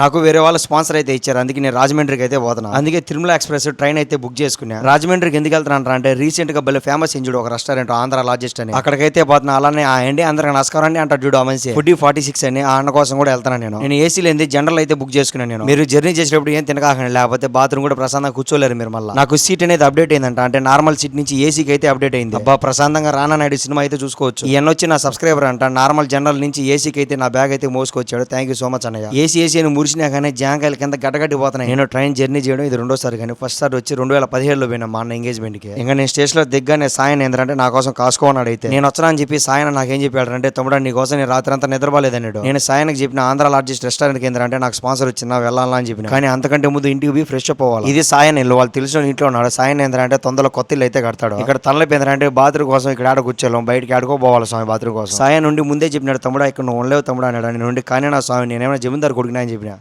నాకు వేరే వాళ్ళ స్పాన్సర్ అయితే ఇచ్చారు. అందుకే నేను రాజమండ్రికి అయితే పోతున్నా. అందుకే తిరుమల ఎక్స్ప్రెస్ ట్రైన్ అయితే బుక్ చేసుకున్నా. రాజమండ్రికి ఎందుకు వెళ్తున్నాను అంటే రీసెంట్గా భలే ఫేమస్ ఇంజుడు ఒక రెస్టారెంట్ ఆంధ్ర లార్జెస్ట్ అని. అక్కడికైతే పోతున్నా. అలానే ఆ అండి అందరికి నమస్కారం అండి అంటారు చూడు ఆ ఫుడ్ ఫార్టీ సిక్స్ అని ఆ అన్న కోసం కూడా వెళ్తాను నేను. నేను ఏసీ లేని జనరల్ అయితే బుక్ చేసుకున్నాను నేను. మీరు జర్నీ చేసేటప్పుడు ఏం తినకాకండి. లేకపోతే బాత్రూమ్ కూడా ప్రశాంతంగా కూర్చోలేరు మీరు మళ్ళీ. నాకు సీట్ అనేది అప్డేట్ అయిందంట. అంటే నార్మల్ సీట్ నుంచి ఏసీకి అయితే అప్డేట్ అయింది. అబ్బా ప్రశాంతంగా రానా నాయుడు సినిమా అయితే చూసుకోవచ్చు. ఈయన వచ్చి నా సబ్స్క్రైబర్ అంట. నార్మల్ జనరల్ నుంచి ఏసీకి అయితే నా బ్యాగ్ అయితే మోసుకొచ్చాడు. థ్యాంక్ యూ సో మచ్ అన్నయ్య. ఏసీ ఏసీ అని మురిసినా కానీ జాంకాయల కింద గడ్డగడ్డి నేను ట్రైన్ జర్నీ చేయడం ఇది రెండోసారి కానీ ఫస్ట్ సారి వచ్చి రెండు వేల పదిహేడులో పోయినా మా అన్న ఎంగేజ్మెంట్కి. ఇంకా నేను స్టేషన్లో దిగ్గానే సాయన ఏంటంటే నా కోసం కాసుకోనాడు అయితే. నేను వచ్చానని చెప్పి సాయన నాకేం చెప్పాడు అంటే తమ్ముడు నీ కోసం నేను రాత్రి అంతా నిద్రపోలేదన్నాడు. నేను సాయనకి చెప్పిన ఆంధ్ర లార్జెస్ట్ రెస్టారెంట్ కేంద్రం అంటే నాకు స్పాన్సర్ వచ్చిందా వెళ్ళాలని అని చెప్పిన. కానీ అంతకంటే ముందు ఇంటికి పోయి ఫ్రెష్ అప్ అవ్వాలి. ఇది సాయన ఇల్లు. వాళ్ళు తెలిసిన ఇంట్లో ఉన్నాడు. సాయన ఏంద్ర అంటే తొందరలో కొత్త ఇల్లు అయితే కడతాడు. ఇక్కడ తనలేపు ఏంద్ర బాత్రూమ్ కోసం ఇక్కడ ఆడ కూర్చోలేం బయటికి ఆడుకో పోవాలి స్వామి బాత్రూమ్ కోసం. సాయన్ నుండి ముందే చెప్పినాడు తమ్ముడు ఇక్కడ నువ్వు ఉండలేవు తమ్ముడు అన్నాడు. నేను నుండి కానీ నా స్వామి నేనేమైనా జమీందారు కొడుకునా అని చెప్పిన.